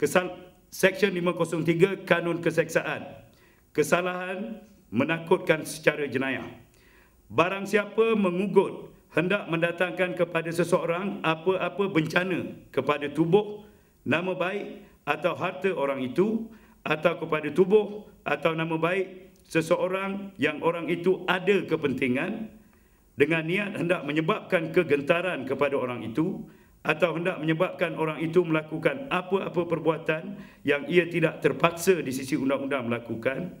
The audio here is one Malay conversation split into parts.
Kesal Seksyen 503 Kanun Keseksaan. Kesalahan menakutkan secara jenayah. Barang siapa mengugut hendak mendatangkan kepada seseorang apa-apa bencana kepada tubuh, nama baik atau harta orang itu atau kepada tubuh atau nama baik seseorang yang orang itu ada kepentingan dengan niat hendak menyebabkan kegentaran kepada orang itu atau hendak menyebabkan orang itu melakukan apa-apa perbuatan yang ia tidak terpaksa di sisi undang-undang melakukan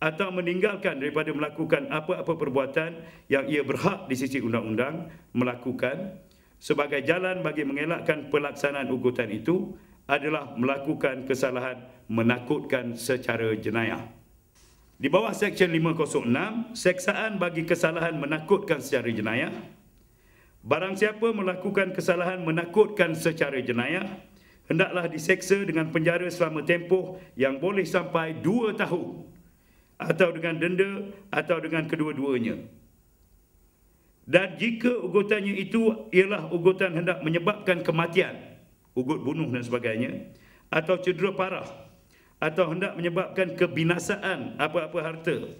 atau meninggalkan daripada melakukan apa-apa perbuatan yang ia berhak di sisi undang-undang melakukan sebagai jalan bagi mengelakkan pelaksanaan ugutan itu adalah melakukan kesalahan menakutkan secara jenayah. Di bawah Seksyen 506, seksaan bagi kesalahan menakutkan secara jenayah. Barang siapa melakukan kesalahan menakutkan secara jenayah, hendaklah diseksa dengan penjara selama tempoh yang boleh sampai dua tahun atau dengan denda atau dengan kedua-duanya. Dan jika ugutannya itu ialah ugutan hendak menyebabkan kematian, ugut bunuh dan sebagainya, atau cedera parah, atau hendak menyebabkan kebinasaan apa-apa harta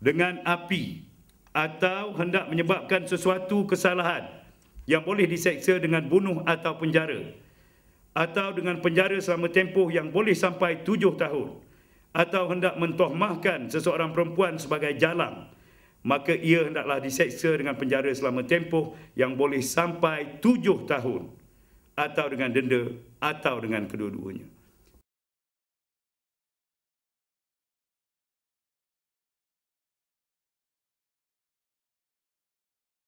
dengan api atau hendak menyebabkan sesuatu kesalahan yang boleh diseksa dengan bunuh atau penjara atau dengan penjara selama tempoh yang boleh sampai tujuh tahun atau hendak mentohmahkan seseorang perempuan sebagai jalang maka ia hendaklah diseksa dengan penjara selama tempoh yang boleh sampai tujuh tahun atau dengan denda atau dengan kedua-duanya.